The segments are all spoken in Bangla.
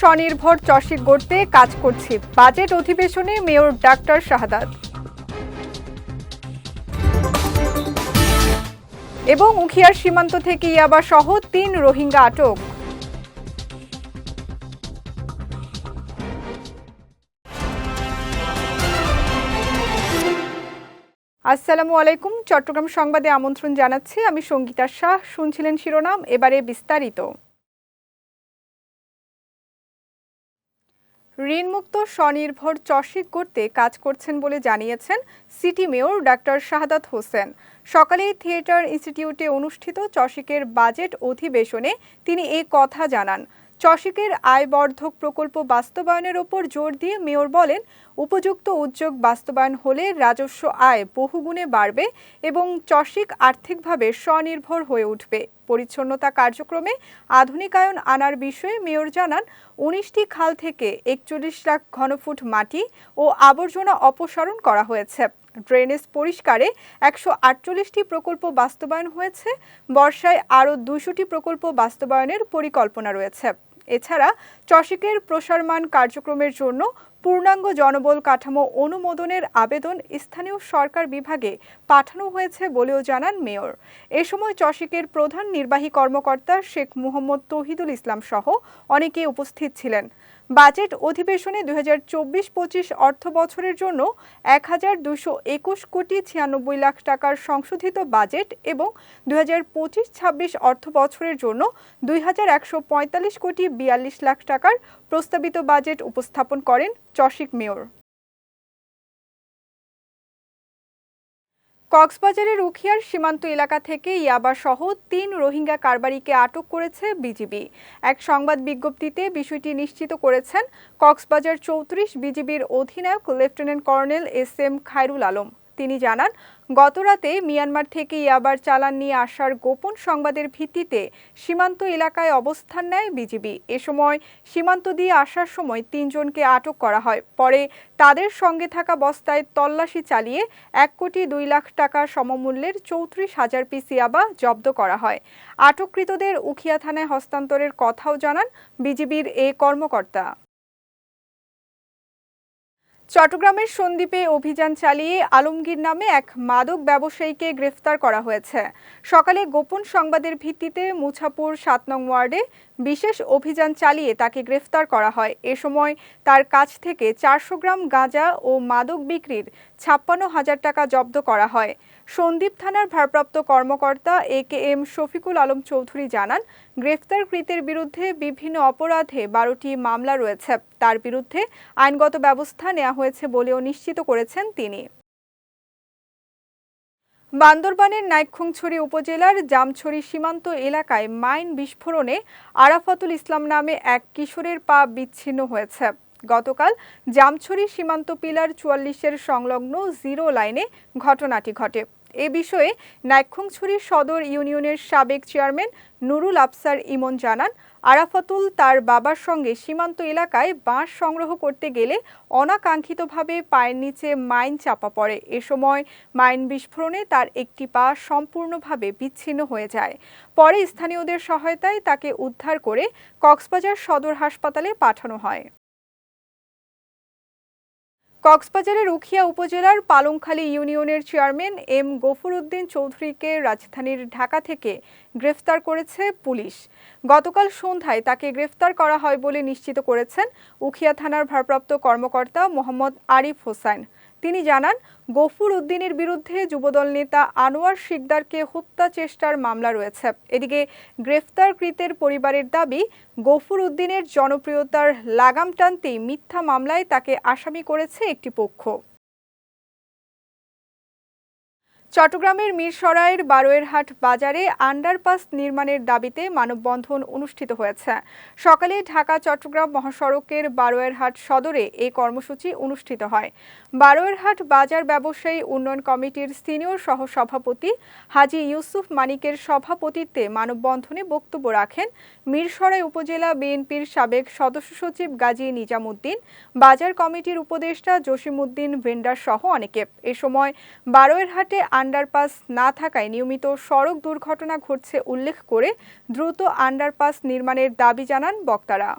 স্বনির্ভর চষি গড়তে কাজ করছি। বাজেট অধিবেশনে মেয়র ডাক্তার শাহাদাত। এবং উখিয়ার সীমান্ত থেকে ইয়াবা সহ তিন রোহিঙ্গা আটক। আসসালামু আলাইকুম। চট্টগ্রাম সংবাদে আমন্ত্রণ জানাচ্ছি। আমি সঙ্গীতা শাহ। শুনছিলেন শিরোনাম, এবারে বিস্তারিত। ঋণমুক্ত স্বনির্ভর চশিক করতে কাজ করছেন বলে জানিয়েছেন city mayor doctor Shahadat Hossain. সকালে থিয়েটার ইনস্টিটিউটে অনুষ্ঠিত চশিকের বাজেট অধিবেশনে তিনি এ কথা জানান। চশিকের আয়বর্ধক প্রকল্প বাস্তবায়নের ওপর জোর দিয়ে মেয়র বলেন, উপযুক্ত উদ্যোগ বাস্তবায়ন হলে রাজস্ব আয় বহুগুণে বাড়বে এবং চশিক আর্থিকভাবে স্বনির্ভর হয়ে উঠবে। পরিচ্ছন্নতা কার্যক্রমে আধুনিকায়ন আনার বিষয়ে মেয়র জানান, উনিশটি খাল থেকে একচল্লিশ লাখ ঘনফুট মাটি ও আবর্জনা অপসারণ করা হয়েছে। ড্রেনেজ পরিষ্কারে একশো আটচল্লিশটি প্রকল্প বাস্তবায়ন হয়েছে। বর্ষায় আরও দুশোটি প্রকল্প বাস্তবায়নের পরিকল্পনা রয়েছে। এছাড়া চশিকের প্রসারমান কার্যক্রমের জন্য পূর্ণাঙ্গ জনবল কাঠামো অনুমোদনের আবেদন স্থানীয় সরকার বিভাগে পাঠানো হয়েছে বলেও জানান মেয়র। এ সময় চশিকের প্রধান নির্বাহী কর্মকর্তা শেখ মুহম্মদ তহিদুল ইসলাম সহ অনেকে উপস্থিত ছিলেন। বাজেট অধিবেশনে দুই হাজার চব্বিশ পঁচিশ অর্থ বছরের জন্য এক হাজার দুশো একুশ কোটি ছিয়ানব্বই লাখ টাকার সংশোধিত বাজেট এবং দুই হাজার পঁচিশ ছাব্বিশ অর্থ বছরের জন্য দুই হাজার একশো পঁয়তাল্লিশ কোটি বিয়াল্লিশ লাখ টাকার প্রস্তাবিত বাজেট উপস্থাপন করেন চশিক মেয়র। কক্সবাজারের উখিয়ার সীমান্ত এলাকা থেকে ইয়াবা সহ তিন রোহিঙ্গা কারবারিকে আটক করেছে বিজিবি। এক সংবাদ বিজ্ঞপ্তিতে বিষয়টি নিশ্চিত করেছেন কক্সবাজার চৌত্রিশ বিজিবির অধিনায়ক lieutenant colonel S M Khairul Alam. তিনি জানান, গতরাতে মিয়ানমার থেকে ইয়াবার চালান নিয়ে আসার গোপন সংবাদের ভিত্তিতে সীমান্ত এলাকায় অবস্থান নেয় বিজিবি। এ সময় সীমান্ত দিয়ে আসার সময় তিনজনকে আটক করা হয়। পরে তাদের সঙ্গে থাকা বস্তায় তল্লাশি চালিয়ে এক কোটি দুই লাখ টাকা সমমূল্যের চৌত্রিশ হাজার পিস ইয়াবা জব্দ করা হয়। আটককৃতদের উখিয়া থানায় হস্তান্তরের কথাও জানান বিজিবির এ কর্মকর্তা। চট্টগ্রামের সন্দ্বীপে অভিযান চালিয়ে আলমগীর নামে এক মাদক ব্যবসায়ীকে গ্রেফতার করা হয়েছে। সকালে গোপন সংবাদের ভিত্তিতে মুছাপুর সাত নং ওয়ার্ডে বিশেষ অভিযান চালিয়ে তাকে গ্রেফতার করা হয়। এ সময় তার কাছ থেকে চারশো গ্রাম গাঁজা ও মাদক বিক্রির ছাপ্পান্ন হাজার টাকা জব্দ করা হয়। সন্দ্বীপ থানার ভারপ্রাপ্ত কর্মকর্তা A K M Shafiqul Alam Chowdhury জানান, গ্রেফতারকৃতের বিরুদ্ধে বিভিন্ন অপরাধে বারোটি মামলা রয়েছে। তার বিরুদ্ধে আইনগত ব্যবস্থা নেওয়া হয়েছে বলেও নিশ্চিত করেছেন তিনি। বান্দরবানের নাইক্ষুংছড়ি উপজেলার জামছড়ি সীমান্ত এলাকায় মাইন বিস্ফোরণে আরাফাতুল ইসলাম নামে এক কিশোরের পা বিচ্ছিন্ন হয়েছে। গতকাল জামছড়ি সীমান্ত পিলার চুয়াল্লিশের সংলগ্ন জিরো লাইনে ঘটনাটি ঘটে। এ বিষয়ে নাইক্ষুংছড়ি সদর ইউনিয়নের সাবেক চেয়ারম্যান নুরুল আফসার ইমন জানান, আরাফাতুল তার বাবার সঙ্গে সীমান্ত এলাকায় বাঁশ সংগ্রহ করতে গেলে অনাকাঙ্ক্ষিতভাবে পায়ের নিচে মাইন চাপা পড়ে। এ সময় মাইন বিস্ফোরণে তার একটি পা সম্পূর্ণভাবে বিচ্ছিন্ন হয়ে যায়। পরে স্থানীয়দের সহায়তায় তাকে উদ্ধার করে কক্সবাজার সদর হাসপাতালে পাঠানো হয়। কক্সবাজারের উখিয়া উপজেলার পালংখালী ইউনিয়নের চেয়ারম্যান এম গফুর উদ্দিন চৌধুরীকে রাজধানীর ঢাকা থেকে গ্রেফতার করেছে পুলিশ। গতকাল সন্ধ্যায় তাকে গ্রেফতার করা হয় বলে নিশ্চিত করেছেন উখিয়া থানার ভারপ্রাপ্ত কর্মকর্তা মোহাম্মদ আরিফ হোসাইন তিনি জানান, গফুর উদ্দিনের বিরুদ্ধে যুবদল নেতা আনোয়ার শিকদারকে হত্যা চেষ্টার মামলা রয়েছে। এদিকে গ্রেফতারকৃতের পরিবারের দাবি, গফুর উদ্দিনের জনপ্রিয়তার লাগাম টানতেই মিথ্যা মামলায় তাকে আসামি করেছে একটি পক্ষ। চট্টগ্রামের মিরসরাইয়ের বারোয়েরহাট বাজারে আন্ডারপাস নির্মাণের দাবিতে মানববন্ধন অনুষ্ঠিত হয়েছে। সকালে ঢাকা চট্টগ্রাম মহাসড়কের বারোয়েরহাট সদরে এই কর্মসূচি অনুষ্ঠিত হয়। বারোয়েরহাট বাজার ব্যবসায়ী উন্নয়ন কমিটির সিনিয়র সহসভাপতি হাজি ইউসুফ মানিকের সভাপতিত্বে মানববন্ধনে বক্তব্য রাখেন মিরসরাই উপজেলা বিএনপির সাবেক সদস্য সচিব গাজী নিজামুদ্দিন, বাজার কমিটির উপদেষ্টা জসিমুদ্দিন ভেন্ডার সহ অনেকে। এ সময় বারোয়েরহাটে আন্ডারপাস না থাকায় নিয়মিত সড়ক দুর্ঘটনা ঘটছে উল্লেখ করে দ্রুত আন্ডারপাস নির্মাণের দাবি জানান বক্তারা।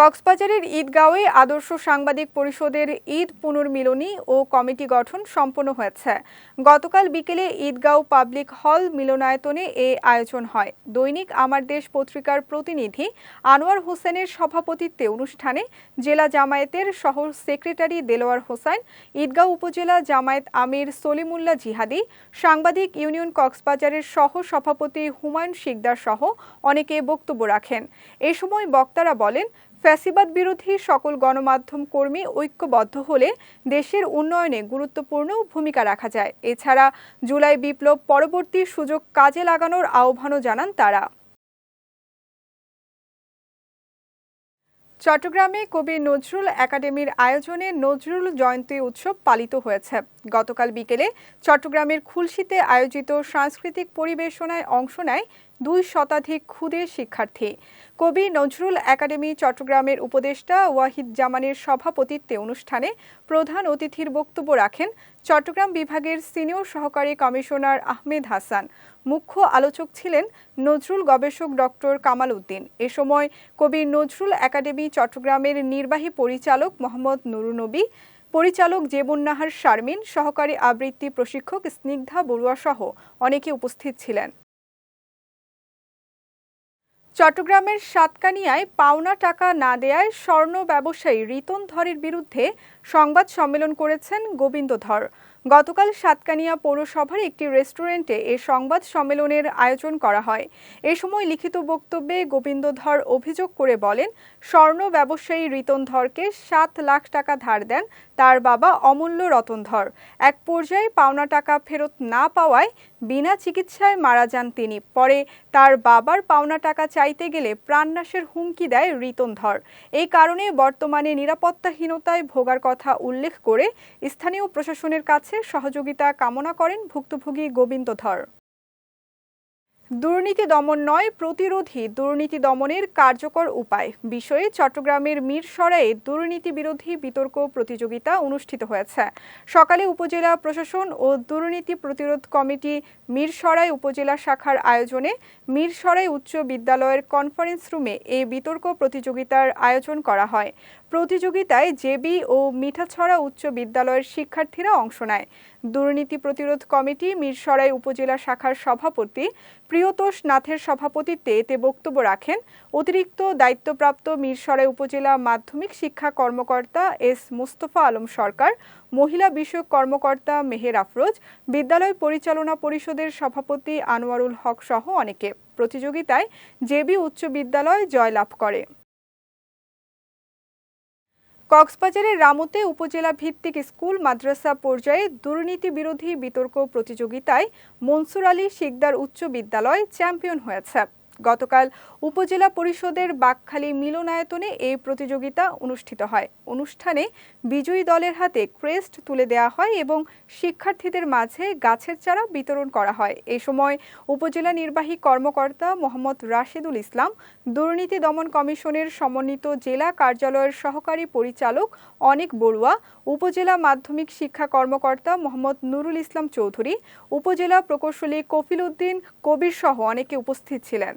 কক্সবাজারের ঈদগাঁওয়ে আদর্শ সাংবাদিক পরিষদের ঈদ পুনর্মিলনী ও কমিটি গঠন সম্পন্ন হয়েছে। গতকাল বিকেলে ঈদগাঁও পাবলিক হল মিলনায়তনে এ আয়োজন হয়। দৈনিক আমার দেশ পত্রিকার প্রতিনিধি আনোয়ার হোসেনের সভাপতিত্বে অনুষ্ঠানে জেলা জামায়াতের সহ সেক্রেটারি দেলোয়ার হোসেন, ঈদগাঁও উপজেলা জামায়াত আমির সলিমুল্লাহ জিহাদি, সাংবাদিক ইউনিয়ন কক্সবাজারের সহ সভাপতি হুমায়ুন শিকদার সহ অনেকে বক্তব্য রাখেন। এ সময় বক্তারা বলেন ফ্যাসিবাদ বিরোধী সকল গণমাধ্যম কর্মী ঐক্যবদ্ধ হলে দেশের উন্নয়নে গুরুত্বপূর্ণ ভূমিকা রাখা যায়। এছাড়া জুলাই বিপ্লব পরবর্তী সুযোগ কাজে লাগানোর আহ্বানও জানান তারা। চট্টগ্রামে কবি নজরুল একাডেমির আয়োজনে নজরুল জয়ন্তী উৎসব পালিত হয়েছে। গতকাল বিকেলে চট্টগ্রামের খুলশীতে আয়োজিত সাংস্কৃতিক পরিবেশনায় অংশ নেয় দুই শতাধিক ক্ষুদে শিক্ষার্থী। কবি নজরুল একাডেমি চট্টগ্রামের উপদেষ্টা ওয়াহিদ জামানের সভাপতিত্বে অনুষ্ঠানে প্রধান অতিথির বক্তব্য রাখেন চট্টগ্রাম বিভাগের সিনিয়র সহকারী কমিশনার আহমেদ হাসান। মুখ্য আলোচক ছিলেন নজরুল গবেষক ডক্টর কামাল উদ্দিন। এ সময় কবি নজরুল একাডেমি চট্টগ্রামের নির্বাহী পরিচালক মোহাম্মদ নুরুনবী, পরিচালক জেবুন্নাহার শারমিন, সহকারী আবৃত্তি প্রশিক্ষক স্নিগ্ধা বড়ুয়া সহ অনেকে উপস্থিত ছিলেন। চট্টগ্রামের সাতকানিয়ায় পাওনা টাকা না দেয়ায় স্বর্ণ ব্যবসায়ী রিতন ধরের বিরুদ্ধে সংবাদ সম্মেলন করেছেন গোবিন্দ ধর। গতকাল সাতকানিয়া পৌরসভার একটি রেস্টুরেন্টে এ সংবাদ সম্মেলনের আয়োজন করা হয়। এ সময় লিখিত বক্তব্যে গোবিন্দ ধর অভিযোগ করে বলেন, স্বর্ণ ব্যবসায়ী রিতন ধরকে সাত লাখ টাকা ধার দেন তার বাবা অমূল্য রতন ধর এক পর্যায়ে পাওনা টাকা ফেরত না পাওয়ায় বিনা চিকিৎসায় মারা যান তিনি। পরে তার বাবার পাওনা টাকা চাইতে গেলে প্রাণনাশের হুমকি দেয় রিতন ধর এই কারণে বর্তমানে নিরাপত্তাহীনতায় ভোগার কথা উল্লেখ করে স্থানীয় প্রশাসনের কাছে সহযোগিতা কামনা করেন ভুক্তভোগী গোবিন্দ ধর দুর্নীতি দমন নয়, প্রতিরোধী দুর্নীতি দমনের কার্যকর উপায়। বিষয়ে চট্টগ্রামের মিরসরাইয়ে দুর্নীতি বিরোধী বিতর্ক প্রতিযোগিতা অনুষ্ঠিত হয়েছে। সকালে উপজেলা প্রশাসন ও দুর্নীতি প্রতিরোধ কমিটি মিরসরাই উপজেলা শাখার আয়োজনে মিরসরাই উচ্চ বিদ্যালয়ের কনফারেন্স রুমে এই বিতর্ক প্রতিযোগিতার আয়োজন করা হয়। প্রতিযোগিতায় জেবি ও মিঠাছড়া উচ্চ বিদ্যালয়ের শিক্ষার্থীরা অংশ নেয়। দুর্নীতি প্রতিরোধ কমিটি, মিরসরাই উপজেলা শাখার সভাপতি প্রিয়তোষ নাথের সভাপতিত্বে এতে বক্তব্য রাখেন। অতিরিক্ত দায়িত্বপ্রাপ্ত মিরসরাই উপজেলা মাধ্যমিক শিক্ষা কর্মকর্তা এস মোস্তফা আলম সরকার, মহিলা বিষয়ক কর্মকর্তা মেহের আফরোজ, বিদ্যালয় পরিচালনা পরিষদের সভাপতি আনোয়ারুল হক সহ অনেকে। প্রতিযোগিতায় জেবি উচ্চ বিদ্যালয় জয়লাভ করে। কক্সবাজারের রামুতে উপজেলা ভিত্তিক স্কুল, মাদ্রাসা পর্যায়ে দুর্নীতি বিরোধী বিতর্ক প্রতিযোগিতায় মনসুর আলী শিকদার উচ্চ বিদ্যালয় চ্যাম্পিয়ন হয়েছে। গতকাল উপজেলা পরিষদের বাকখালী মিলনায়তনে এই প্রতিযোগিতা অনুষ্ঠিত হয়। অনুষ্ঠানে বিজয়ী দলের হাতে ক্রেস্ট তুলে দেওয়া হয় এবং শিক্ষার্থীদের মাঝে গাছের চারা বিতরণ করা হয়। এ সময় উপজেলা নির্বাহী কর্মকর্তা মোহাম্মদ রাশেদুল ইসলাম, দুর্নীতি দমন কমিশনের সমন্বিত জেলা কার্যালয়ের সহকারী পরিচালক অনেক বড়ুয়া, উপজেলা মাধ্যমিক শিক্ষা কর্মকর্তা মোহাম্মদ নুরুল ইসলাম চৌধুরী, উপজেলা প্রকৌশলী কফিল উদ্দিন কবির সহ অনেকে উপস্থিত ছিলেন।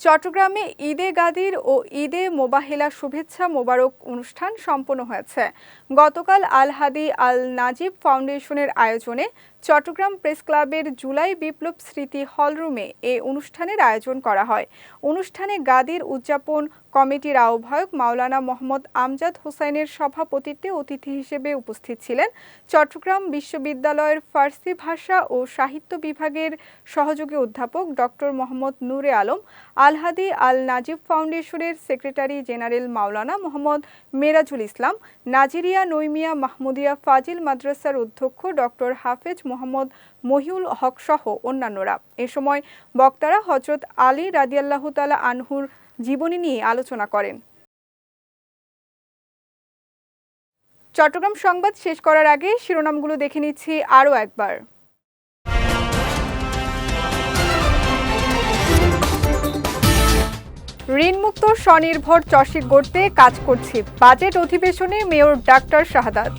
চট্টগ্রামে ঈদে গাদির ও ঈদে মোবাহিলা শুভেচ্ছা মোবারক অনুষ্ঠান সম্পন্ন হয়েছে। গতকাল আলহাদি আল নাজিব ফাউন্ডেশনের আয়োজনে চট্টগ্রাম প্রেস ক্লাবের জুলাই বিপ্লব স্মৃতি হলরুমে এ অনুষ্ঠানের আয়োজন করা হয়। অনুষ্ঠানে গাদির উদযাপন কমিটির আহ্বায়ক মাওলানা মোহাম্মদ আমজাদ হোসাইনের সভাপতিত্বে অতিথি হিসেবে উপস্থিত ছিলেন চট্টগ্রাম বিশ্ববিদ্যালয়ের ফার্সি ভাষা ও সাহিত্য বিভাগের সহযোগী অধ্যাপক ডক্টর মোহাম্মদ নূরে আলম, আলহাদি আল নাজিব ফাউন্ডেশনের সেক্রেটারি জেনারেল মাওলানা মোহাম্মদ মেরাজুল ইসলাম, নাজিরিয়া নৈমিয়া মাহমুদিয়া ফাজিল মাদ্রাসার অধ্যক্ষ ডক্টর হাফেজ মোহাম্মদ মহিউল হক সহ অন্যান্যরা। এ সময় বক্তারা হজরত আলী রাদিয়াল্লাহু তালা আনহুর জীবনী নিয়ে আলোচনা করেন। চট্টগ্রাম সংবাদ শেষ করার আগে শিরোনামগুলো দেখে নিচ্ছি আরও একবার। ঋণমুক্ত স্বনির্ভর চষি গড়তে কাজ করছে বাজেট অধিবেশনে মেয়র ডাক্তার শাহাদাত।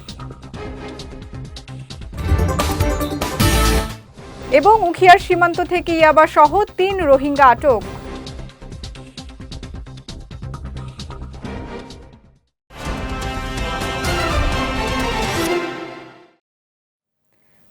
এবং উখিয়ার সীমান্ত থেকে ইয়াবা সহ তিন রোহিঙ্গা আটক।